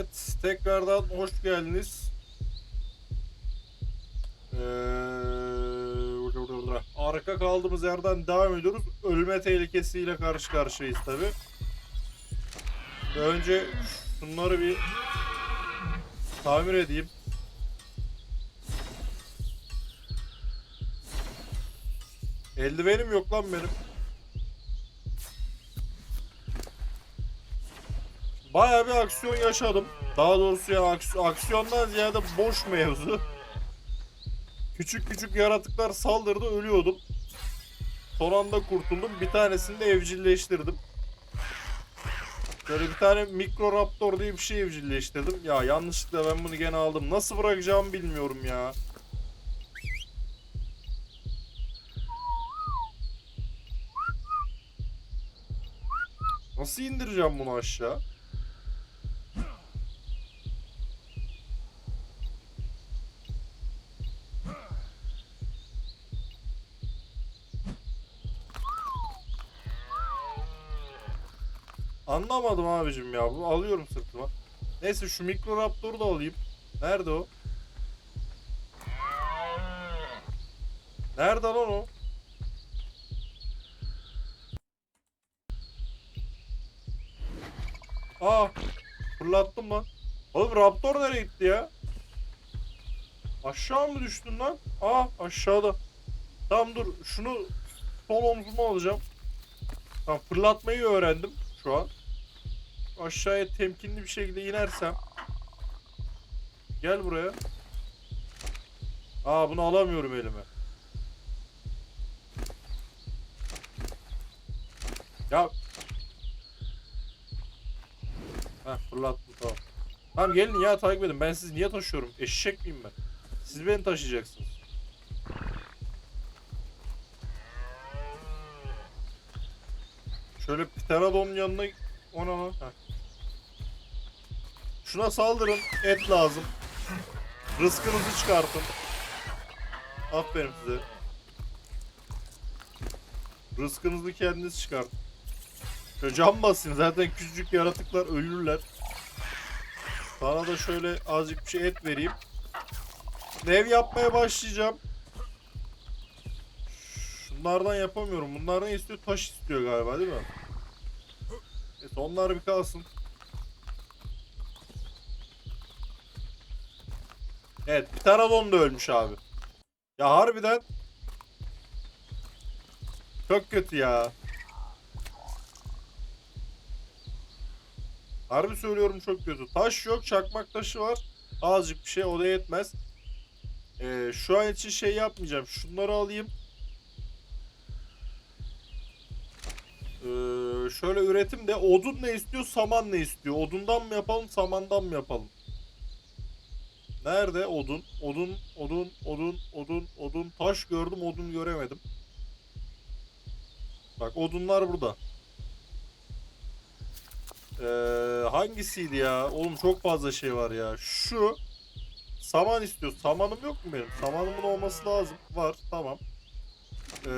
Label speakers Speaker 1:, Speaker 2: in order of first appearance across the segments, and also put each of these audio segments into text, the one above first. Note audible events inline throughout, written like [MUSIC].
Speaker 1: Evet, tekrardan hoş geldiniz. Ee, arka kaldığımız yerden devam ediyoruz. Ölme tehlikesiyle karşı karşıyayız tabi. Önce şunları bir tamir edeyim. Eldivenim yok lan benim. Bayağı bir aksiyon yaşadım. Daha doğrusu ya aks- aksiyondan ziyade boş mevzu. Küçük küçük yaratıklar saldırdı ölüyordum. Son anda kurtuldum. Bir tanesini de evcilleştirdim. Böyle bir tane mikroraptor diye bir şey evcilleştirdim. Ya yanlışlıkla ben bunu gene aldım. Nasıl bırakacağımı bilmiyorum ya. Nasıl indireceğim bunu aşağı? Anlamadım abicim ya. Alıyorum sırtıma. Neyse şu mikroraptoru da alayım. Nerede o? Nerede lan o? Aa, fırlattım lan. Oğlum raptor nereye gitti ya? Aşağı mı düştün lan? Aa, aşağıda. Tamam dur, şunu sol omzuma alacağım. Tamam, fırlatmayı öğrendim şu an. Aşağıya temkinli bir şekilde inersem. Gel buraya. Aa, bunu alamıyorum elime. Ya Heh fırlattım tamam. Tamam gelin ya takip edin. Ben sizi niye taşıyorum? Eşek miyim ben? Siz beni taşıyacaksınız. Şöyle Pterodon'un yanına... Ona lan. Heh. Şuna saldırın. Et lazım. Rızkınızı çıkartın. Aferin size. Rızkınızı kendiniz çıkartın. Cam basın. Zaten küçücük yaratıklar ölürler. Sana da şöyle azıcık bir şey et vereyim. Ev yapmaya başlayacağım. Şunlardan yapamıyorum. Bunlar ne istiyor? Taş istiyor galiba değil mi? Neyse onlar bir kalsın. Evet, Pterodon da ölmüş abi. Ya harbiden çok kötü ya. Harbi söylüyorum çok kötü. Taş yok, çakmak taşı var. Azıcık bir şey o da yetmez. Ee, şu an için şey yapmayacağım. Şunları alayım. Ee, şöyle üretim de odun ne istiyor, saman ne istiyor? Odundan mı yapalım, samandan mı yapalım? Nerede odun? Odun, odun, odun, odun, odun. Taş gördüm, odun göremedim. Bak odunlar burada. Ee, hangisiydi ya? Oğlum çok fazla şey var ya. Şu saman istiyor. Samanım yok mu benim? Samanımın olması lazım. Var. Tamam. Ee,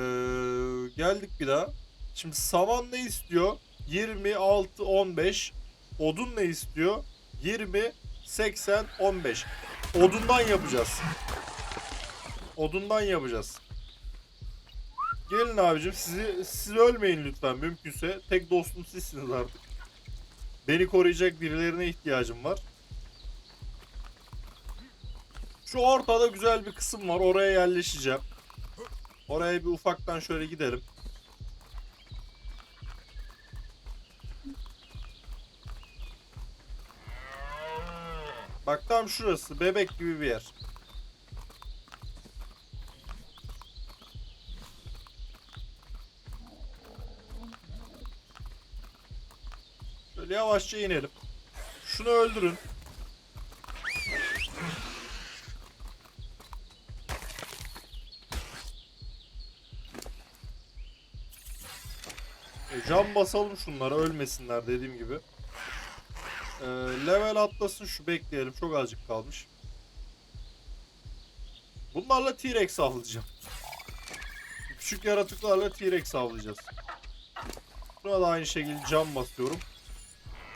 Speaker 1: geldik bir daha. Şimdi saman ne istiyor? 26 15. Odun ne istiyor? 20 80 15. Odundan yapacağız. Odundan yapacağız. Gelin abicim sizi siz ölmeyin lütfen mümkünse. Tek dostum sizsiniz artık. Beni koruyacak birilerine ihtiyacım var. Şu ortada güzel bir kısım var. Oraya yerleşeceğim. Oraya bir ufaktan şöyle gidelim. Bak tam şurası. Bebek gibi bir yer. Şöyle yavaşça inelim. Şunu öldürün. E, cam basalım şunlara ölmesinler dediğim gibi. E, level atlasın şu bekleyelim çok azıcık kalmış. Bunlarla T-Rex avlayacağım. [LAUGHS] Küçük yaratıklarla T-Rex avlayacağız. Buna da aynı şekilde cam basıyorum.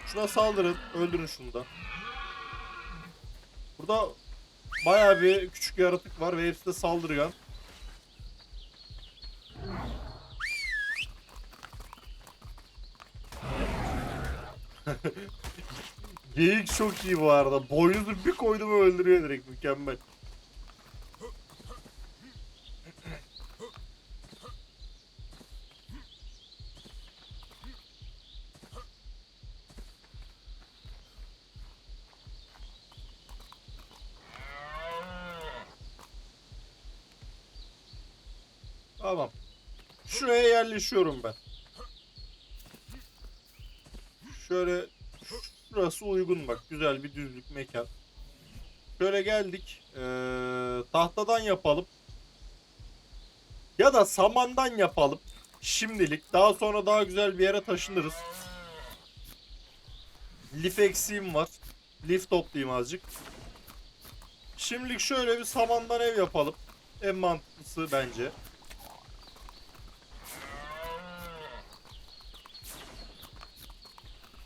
Speaker 1: Şuna saldırın. Öldürün şunu da. Burada bayağı bir küçük yaratık var ve hepsi de saldırgan. Geyik çok iyi bu arada. Boynuzu bir koydum öldürüyor direkt mükemmel. Tamam. Şuraya yerleşiyorum ben. Şöyle şurası uygun bak. Güzel bir düzlük mekan. Şöyle geldik. Ee, tahtadan yapalım. Ya da samandan yapalım. Şimdilik. Daha sonra daha güzel bir yere taşınırız. Lif eksiğim var. Lif toplayayım azıcık. Şimdilik şöyle bir samandan ev yapalım. En mantıklısı bence.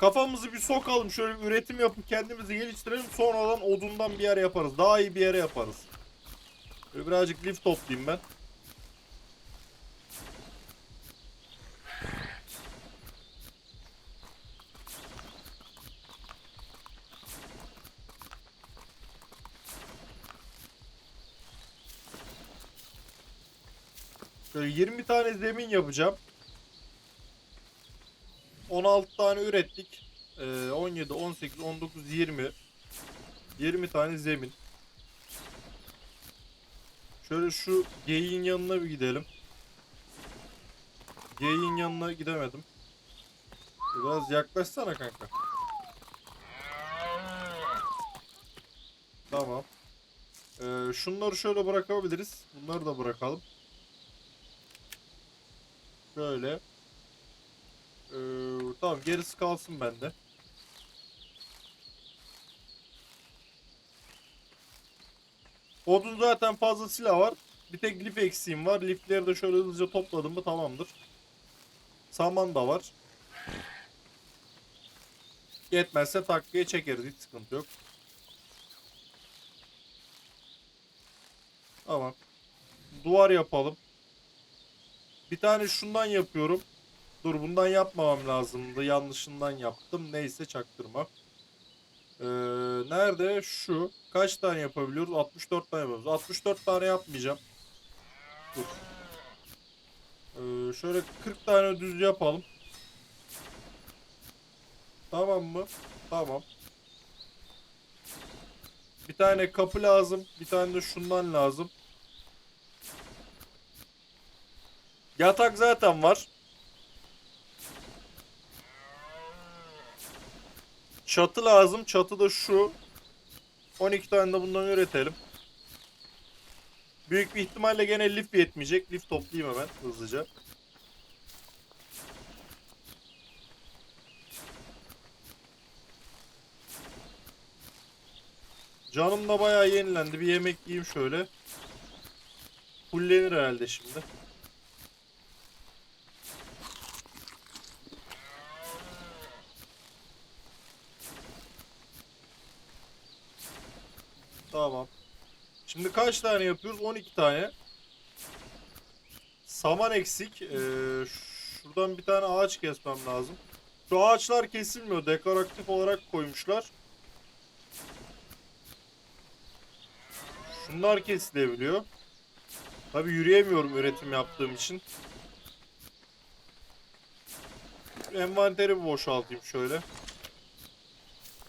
Speaker 1: Kafamızı bir sokalım şöyle bir üretim yapıp kendimizi geliştirelim sonradan odundan bir yer yaparız. Daha iyi bir yere yaparız. Böyle birazcık lif toplayayım ben. Şöyle 20 tane zemin yapacağım. 16 tane ürettik. Ee, 17, 18, 19, 20. 20 tane zemin. Şöyle şu geyiğin yanına bir gidelim. Geyiğin yanına gidemedim. Biraz yaklaşsana kanka. Tamam. Ee, şunları şöyle bırakabiliriz. Bunları da bırakalım. Şöyle. Tamam gerisi kalsın bende. Odun zaten fazlasıyla var. Bir tek lif eksiğim var. Lifleri de şöyle hızlıca topladım mı tamamdır. Saman da var. Yetmezse takviye çekeriz hiç sıkıntı yok. Tamam. Duvar yapalım. Bir tane şundan yapıyorum. Dur bundan yapmamam lazımdı. Yanlışından yaptım. Neyse çaktırma. Ee, nerede? Şu. Kaç tane yapabiliyoruz? 64 tane yapıyoruz. 64 tane yapmayacağım. Dur. Ee, şöyle 40 tane düz yapalım. Tamam mı? Tamam. Bir tane kapı lazım. Bir tane de şundan lazım. Yatak zaten var. Çatı lazım. Çatı da şu. 12 tane de bundan üretelim. Büyük bir ihtimalle gene lif yetmeyecek. Lif toplayayım hemen hızlıca. Canım da bayağı yenilendi. Bir yemek yiyeyim şöyle. Fullenir herhalde şimdi. Tamam. Şimdi kaç tane yapıyoruz? 12 tane. Saman eksik. Ee, şuradan bir tane ağaç kesmem lazım. Şu ağaçlar kesilmiyor. Dekoratif olarak koymuşlar. Şunlar kesilebiliyor. Tabi yürüyemiyorum üretim yaptığım için. Envanteri boşaltayım şöyle.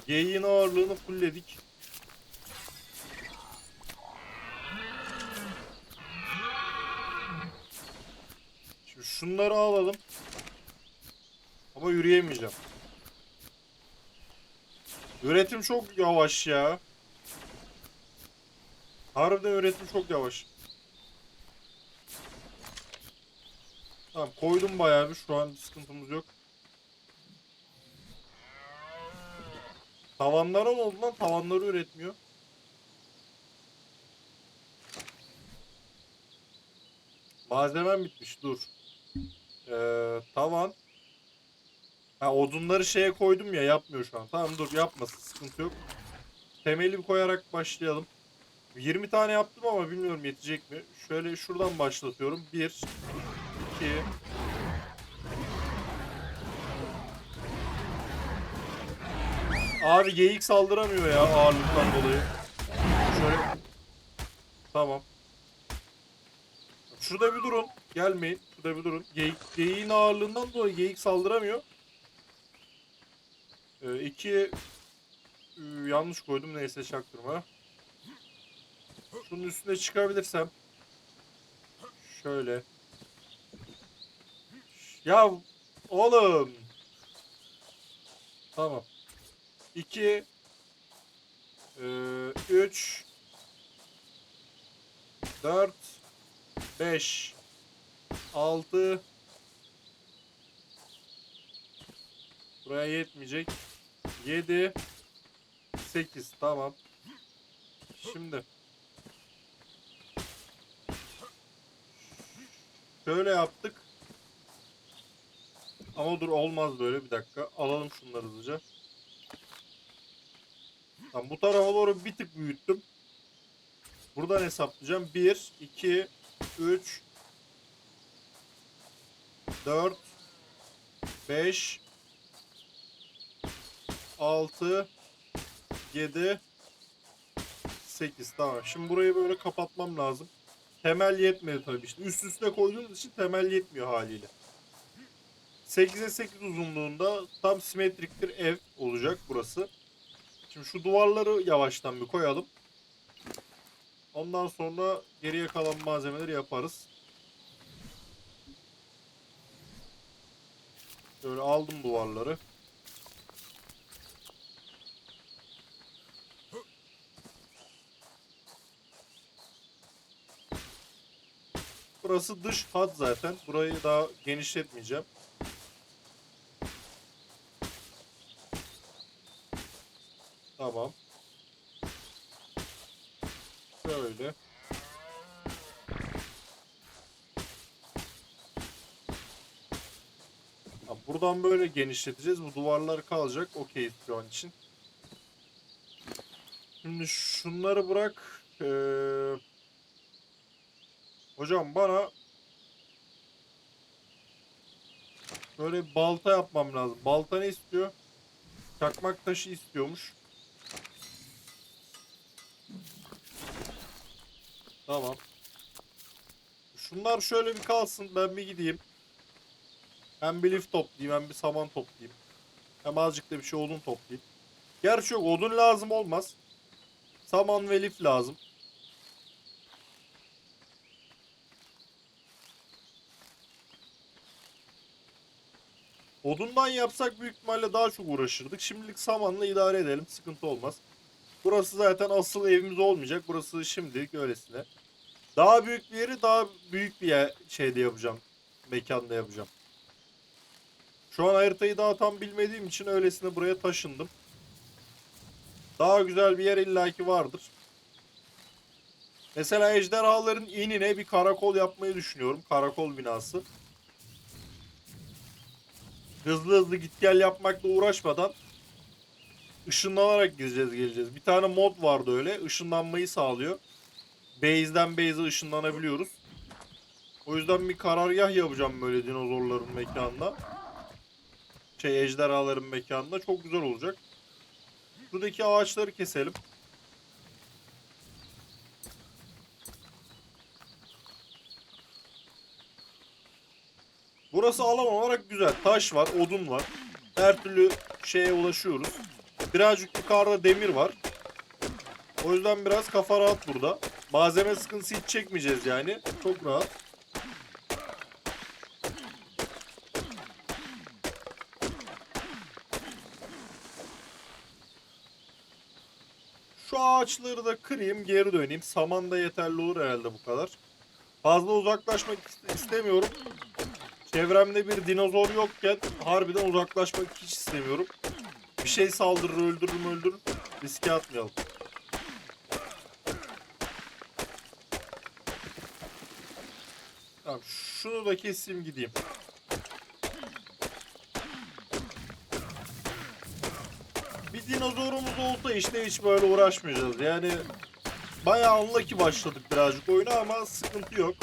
Speaker 1: Geyiğin ağırlığını fullledik. Şunları alalım. Ama yürüyemeyeceğim. Üretim çok yavaş ya. Harbiden üretim çok yavaş. Tamam koydum bayağı bir şu an sıkıntımız yok. Tavanlara ne oldu lan? Tavanları üretmiyor. Malzemem bitmiş dur. Ee, tavan. Ha odunları şeye koydum ya yapmıyor şu an. Tamam dur yapmasın sıkıntı yok. temeli koyarak başlayalım. 20 tane yaptım ama bilmiyorum yetecek mi. Şöyle şuradan başlatıyorum. 1 2 Abi geyik saldıramıyor ya ağırlıktan dolayı. Şöyle Tamam. Şurada bir durun. Gelmeyin. Şurada bir durun. Geyik, geyiğin ağırlığından dolayı geyik saldıramıyor. Ee, iki Ü, yanlış koydum neyse çaktırma. Şunun üstüne çıkabilirsem. Şöyle. Ya oğlum. Tamam. 2 3 4 5 6 Buraya yetmeyecek. 7 8 tamam. Şimdi Şöyle yaptık. Ama dur olmaz böyle bir dakika. Alalım şunları hızlıca. Tamam bu tarafa doğru bir tık büyüttüm. Buradan hesaplayacağım. 1, 2, 3, 4, 5, 6, 7, 8. Tamam. Şimdi burayı böyle kapatmam lazım. Temel yetmedi tabii işte. Üst üste koyduğumuz için temel yetmiyor haliyle. 8'e 8 uzunluğunda tam simetrik bir ev olacak burası. Şimdi şu duvarları yavaştan bir koyalım. Ondan sonra geriye kalan malzemeleri yaparız. Şöyle aldım duvarları. Burası dış hat zaten. Burayı daha genişletmeyeceğim. Tamam. Şöyle. Buradan böyle genişleteceğiz. Bu duvarlar kalacak. Okey şu an için. Şimdi şunları bırak. Ee, hocam bana böyle balta yapmam lazım. Balta ne istiyor? Çakmak taşı istiyormuş. Tamam. Şunlar şöyle bir kalsın. Ben bir gideyim. Hem bir lif toplayayım hem bir saman toplayayım. Hem azıcık da bir şey odun toplayayım. Gerçi yok odun lazım olmaz. Saman ve lif lazım. Odundan yapsak büyük ihtimalle daha çok uğraşırdık. Şimdilik samanla idare edelim. Sıkıntı olmaz. Burası zaten asıl evimiz olmayacak. Burası şimdilik öylesine. Daha büyük bir yeri daha büyük bir şeyde yapacağım. Mekanda yapacağım. Şu an haritayı daha tam bilmediğim için öylesine buraya taşındım. Daha güzel bir yer illaki vardır. Mesela ejderhaların inine bir karakol yapmayı düşünüyorum. Karakol binası. Hızlı hızlı git gel yapmakla uğraşmadan ışınlanarak gideceğiz geleceğiz. Bir tane mod vardı öyle. Işınlanmayı sağlıyor. Base'den base'e ışınlanabiliyoruz. O yüzden bir karargah yapacağım böyle dinozorların mekanına. Şey ejderhaların mekanında. Çok güzel olacak. Buradaki ağaçları keselim. Burası alan olarak güzel. Taş var, odun var. Her türlü şeye ulaşıyoruz. Birazcık yukarıda demir var. O yüzden biraz kafa rahat burada. Malzeme sıkıntısı hiç çekmeyeceğiz yani. Çok rahat. Şu ağaçları da kırayım geri döneyim. Saman da yeterli olur herhalde bu kadar. Fazla uzaklaşmak ist- istemiyorum. Çevremde bir dinozor yokken harbiden uzaklaşmak hiç istemiyorum. Bir şey saldırır öldürür mü öldürür. Riske atmayalım. Tamam şunu da keseyim gideyim. Bir dinozorumuz olsa işte hiç böyle uğraşmayacağız. Yani bayağı unlucky başladık birazcık oyuna ama sıkıntı yok.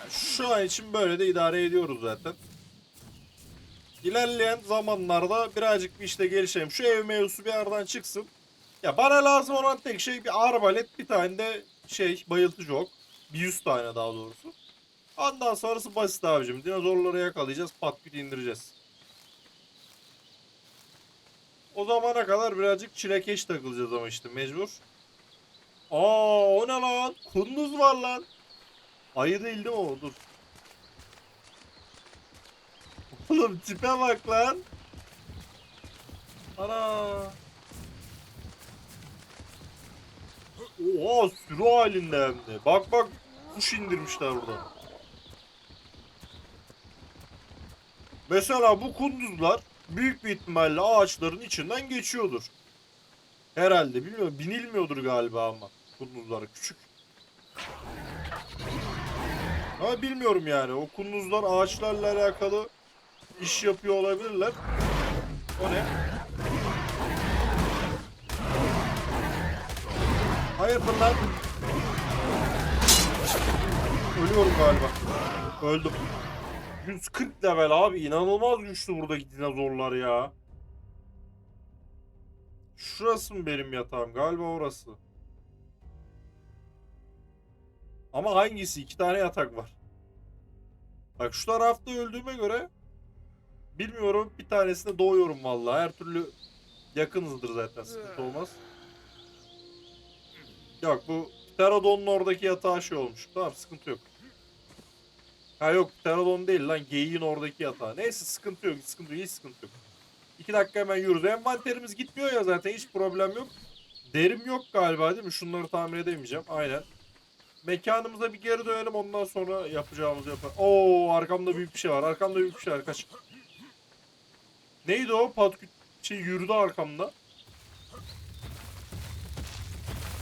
Speaker 1: Yani Şu an için böyle de idare ediyoruz zaten. İlerleyen zamanlarda birazcık bir işte gelişelim. Şu ev mevzusu bir yerden çıksın. Ya bana lazım olan tek şey bir arbalet, bir tane de şey bayıltıcı ok. Bir yüz tane daha doğrusu. Ondan sonrası basit abicim. Dinozorları yakalayacağız, pat küt indireceğiz. O zamana kadar birazcık çilekeş takılacağız ama işte mecbur. Aa o ne lan? Kunduz var lan. Ayı değil değil mi o? Dur. [LAUGHS] Oğlum tipe bak lan. Ana. Oha sürü halinde hem de. Bak bak kuş indirmişler burada. Mesela bu kunduzlar büyük bir ihtimalle ağaçların içinden geçiyordur. Herhalde bilmiyorum. Binilmiyordur galiba ama kunduzlar küçük. Ama bilmiyorum yani. O kunduzlar ağaçlarla alakalı iş yapıyor olabilirler. O ne? Hayırdır lan? Ölüyorum galiba. Öldüm. 140 level abi inanılmaz güçlü buradaki dinozorlar ya. Şurası mı benim yatağım? Galiba orası. Ama hangisi? İki tane yatak var. Bak şu tarafta öldüğüme göre bilmiyorum bir tanesinde doğuyorum vallahi. Her türlü yakınızdır zaten sıkıntı olmaz. Yok bu Pterodon'un oradaki yatağı şey olmuş. Tamam sıkıntı yok. Ha yok Pterodon değil lan geyiğin oradaki yatağı. Neyse sıkıntı yok sıkıntı yok hiç sıkıntı yok. İki dakika hemen yürüdü. Envanterimiz gitmiyor ya zaten hiç problem yok. Derim yok galiba değil mi? Şunları tamir edemeyeceğim. Aynen. Mekanımıza bir geri dönelim ondan sonra yapacağımızı yapalım. Oo arkamda büyük bir şey var. Arkamda büyük bir şey var. Kaç. Neydi o? Patküt şey yürüdü arkamda.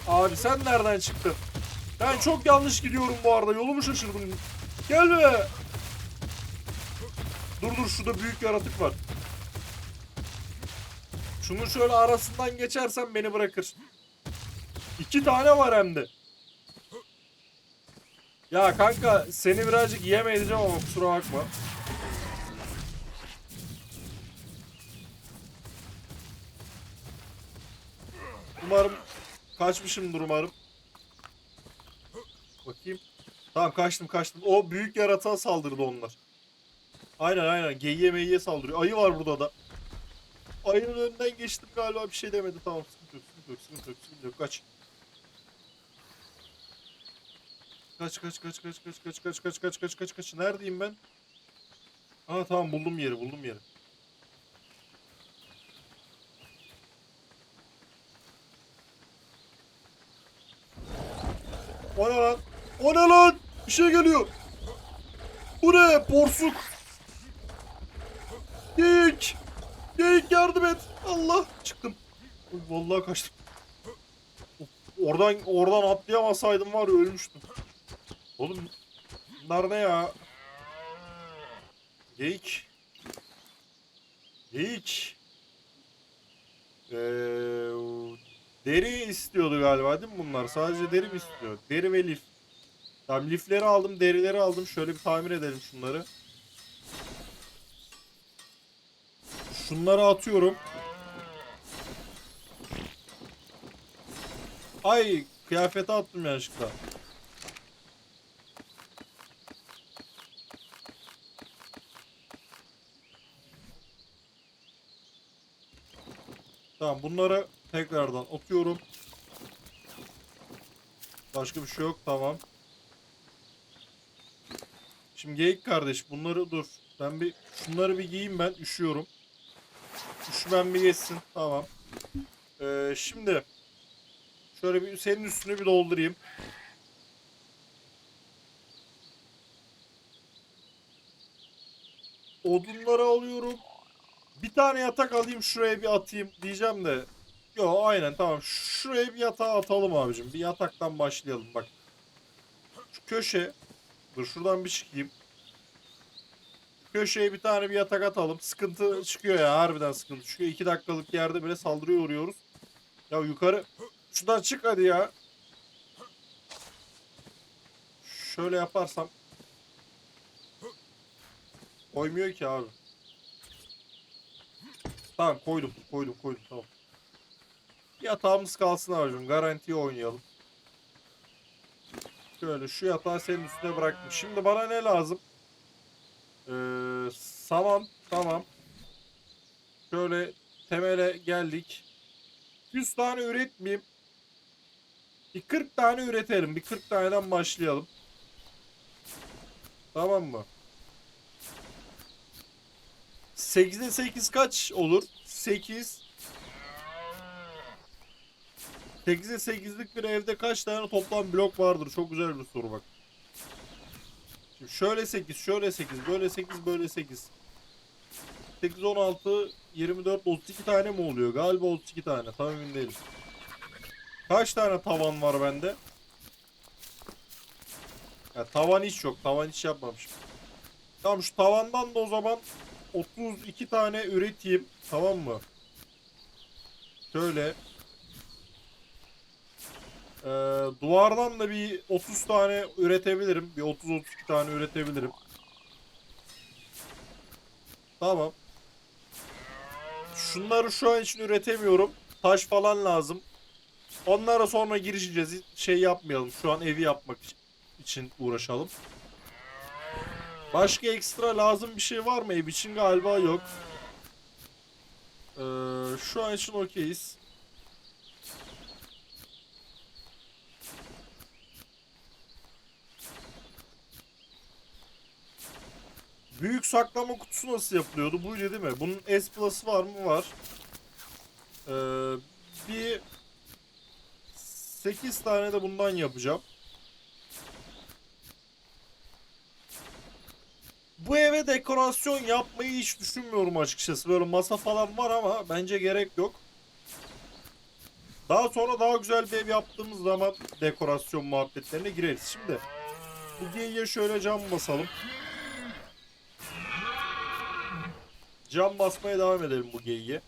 Speaker 1: Abi sen nereden çıktın? Ben çok yanlış gidiyorum bu arada. Yolumu şaşırdım. Gelme. Dur dur şurada büyük yaratık var. Şunun şöyle arasından geçersen beni bırakır. İki tane var hem de. Ya kanka seni birazcık yeme edeceğim ama kusura bakma. Umarım kaçmışımdır umarım. Bakayım. Tamam kaçtım kaçtım. O büyük yaratığa saldırdı onlar. Aynen aynen. Geyiğe meyiğe saldırıyor. Ayı var burada da. Ayının önünden geçtim galiba bir şey demedi. Tamam sıkıntı yok sıkıntı yok sıkıntı yok sıkıntı yok. Kaç. Kaç kaç kaç kaç kaç kaç kaç kaç kaç kaç kaç kaç neredeyim ben? Aa tamam buldum yeri buldum yeri. O ne lan? O ne lan? Bir şey geliyor. Bu ne? Porsuk. Geyik. Geyik yardım et. Allah. Çıktım. Vallahi kaçtım. Oradan oradan atlayamasaydım var ya ölmüştüm. Oğlum bunlar ne ya? Geyik. Geyik. Ee, deri istiyordu galiba değil mi bunlar? Sadece deri mi istiyor? Deri ve lif. Tamam lifleri aldım, derileri aldım. Şöyle bir tamir edelim şunları. Şunları atıyorum. Ay kıyafeti attım yanlışlıkla. Tamam bunları tekrardan atıyorum. Başka bir şey yok tamam. Şimdi geyik kardeş bunları dur. Ben bir şunları bir giyeyim ben üşüyorum. Üşümem bir geçsin tamam. Ee, şimdi şöyle bir senin üstünü bir doldurayım. Odunları alıyorum. Bir tane yatak alayım şuraya bir atayım diyeceğim de. Yo aynen tamam. Şuraya bir yatağı atalım abicim. Bir yataktan başlayalım bak. Şu köşe. Dur şuradan bir çıkayım. Köşeye bir tane bir yatak atalım. Sıkıntı çıkıyor ya harbiden sıkıntı çıkıyor. 2 dakikalık yerde bile saldırıya uğruyoruz. Ya yukarı şuradan çık hadi ya. Şöyle yaparsam koymuyor ki abi. Tamam koydum koydum koydum tamam. Yatağımız kalsın abicim garantiye oynayalım. Şöyle şu yatağı senin üstüne bıraktım. Şimdi bana ne lazım? Ee, saman tamam. Şöyle temele geldik. 100 tane üretmeyeyim. Bir 40 tane üretelim. Bir 40 taneden başlayalım. Tamam mı? 8'e 8 kaç olur? 8 8'e 8'lik bir evde kaç tane toplam blok vardır? Çok güzel bir soru bak. Şimdi şöyle 8, şöyle 8, böyle 8, böyle 8. 8, 16, 24, 32 tane mi oluyor? Galiba 32 tane. Tam emin değilim. Kaç tane tavan var bende? Ya tavan hiç yok. Tavan hiç yapmamışım. Tamam şu tavandan da o zaman 32 tane üreteyim. Tamam mı? Şöyle. Ee, duvardan da bir 30 tane üretebilirim. Bir 30-32 tane üretebilirim. Tamam. Şunları şu an için üretemiyorum. Taş falan lazım. Onlara sonra girişeceğiz. Şey yapmayalım. Şu an evi yapmak için uğraşalım. Başka ekstra lazım bir şey var mı ev için? Galiba yok. Ee, şu an için okeyiz. Büyük saklama kutusu nasıl yapılıyordu? Buydu değil mi? Bunun S Plus'ı var mı? Var. Ee, bir 8 tane de bundan yapacağım. Bu eve dekorasyon yapmayı hiç düşünmüyorum açıkçası. Böyle masa falan var ama bence gerek yok. Daha sonra daha güzel bir ev yaptığımız zaman dekorasyon muhabbetlerine gireriz. Şimdi bu geyiğe şöyle cam basalım. Cam basmaya devam edelim bu geyiğe.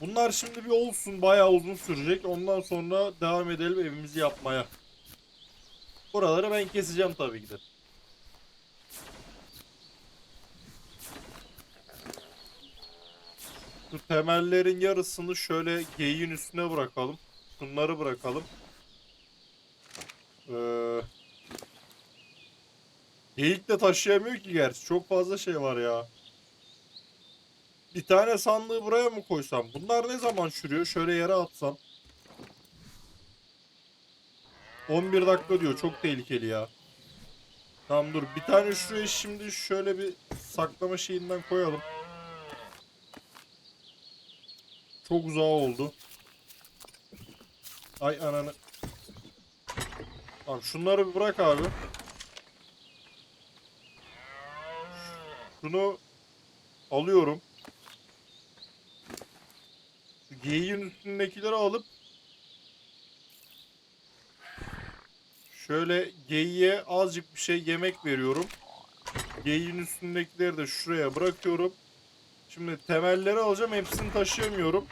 Speaker 1: Bunlar şimdi bir olsun bayağı uzun sürecek. Ondan sonra devam edelim evimizi yapmaya. Buraları ben keseceğim tabii ki de. Şu temellerin yarısını şöyle geyiğin üstüne bırakalım. Bunları bırakalım. Ee, geyik de taşıyamıyor ki gerçi. Çok fazla şey var ya. Bir tane sandığı buraya mı koysam? Bunlar ne zaman çürüyor? Şöyle yere atsam. 11 dakika diyor. Çok tehlikeli ya. Tamam dur. Bir tane şuraya şimdi şöyle bir saklama şeyinden koyalım. Çok uzağa oldu. Ay ananı. Tamam şunları bir bırak abi. Şunu alıyorum. Geyiğin üstündekileri alıp şöyle geyiğe azıcık bir şey yemek veriyorum. Geyiğin üstündekileri de şuraya bırakıyorum. Şimdi temelleri alacağım. Hepsini taşıyamıyorum.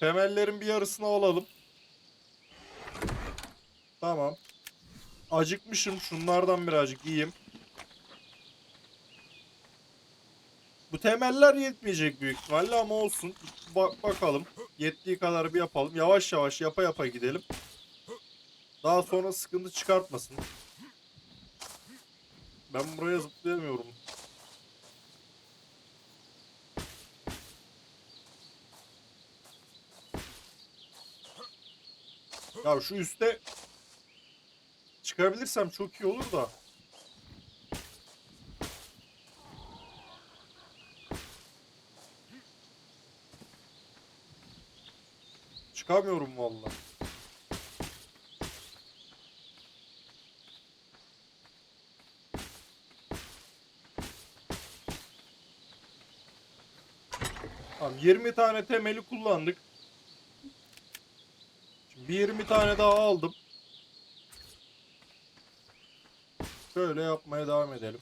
Speaker 1: Temellerin bir yarısını alalım. Tamam. Acıkmışım. Şunlardan birazcık yiyeyim. Bu temeller yetmeyecek büyük ihtimalle ama olsun. Bak bakalım. Yettiği kadar bir yapalım. Yavaş yavaş yapa yapa gidelim. Daha sonra sıkıntı çıkartmasın. Ben buraya zıplayamıyorum. Ya şu üste çıkabilirsem çok iyi olur da. Çıkamıyorum vallahi. Tamam 20 tane temeli kullandık. Şimdi bir 20 tane daha aldım. Şöyle yapmaya devam edelim.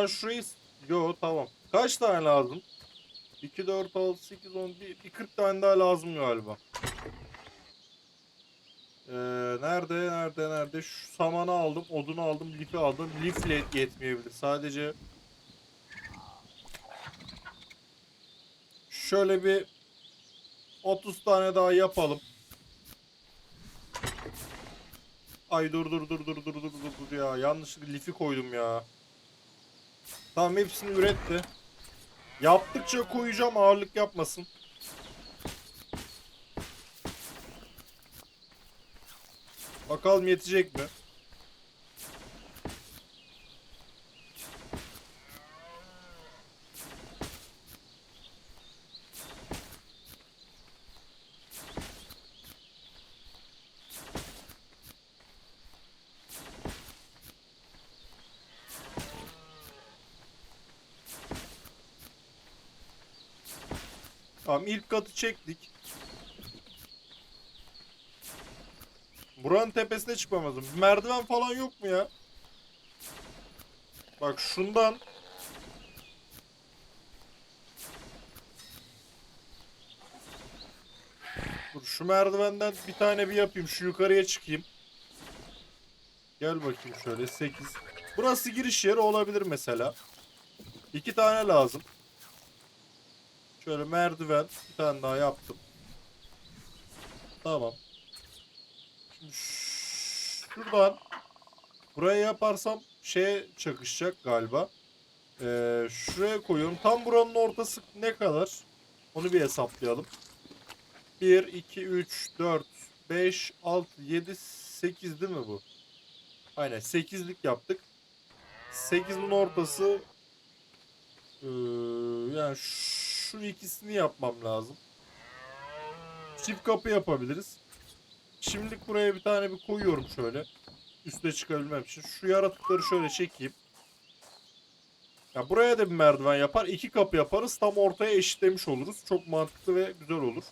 Speaker 1: Aa şurayı... Yo tamam. Kaç tane lazım? 2, 4, 6, 8, 10, 1, 40 tane daha lazım galiba. Ee, nerede, nerede, nerede? Şu samanı aldım, odunu aldım, lifi aldım. Lifle yetmeyebilir. Sadece... Şöyle bir 30 tane daha yapalım. Ay dur dur dur dur dur dur dur ya. Yanlışlıkla lifi koydum ya. Tamam hepsini üretti. Yaptıkça koyacağım ağırlık yapmasın. Bakalım yetecek mi? Tamam ilk katı çektik. Buranın tepesine çıkmam lazım. Bir merdiven falan yok mu ya? Bak şundan. Dur şu merdivenden bir tane bir yapayım. Şu yukarıya çıkayım. Gel bakayım şöyle 8. Burası giriş yeri olabilir mesela. İki tane lazım. Şöyle merdiven bir tane daha yaptım. Tamam. Şimdi şuradan buraya yaparsam şeye çakışacak galiba. Ee, şuraya koyuyorum. Tam buranın ortası ne kadar? Onu bir hesaplayalım. 1, 2, 3, 4, 5, 6, 7, 8 değil mi bu? Aynen 8'lik yaptık. 8'in ortası ee, yani şu ikisini yapmam lazım. Çift kapı yapabiliriz. Şimdilik buraya bir tane bir koyuyorum şöyle. Üste çıkabilmem için. Şu yaratıkları şöyle çekeyim. Ya buraya da bir merdiven yapar. iki kapı yaparız. Tam ortaya eşitlemiş oluruz. Çok mantıklı ve güzel olur.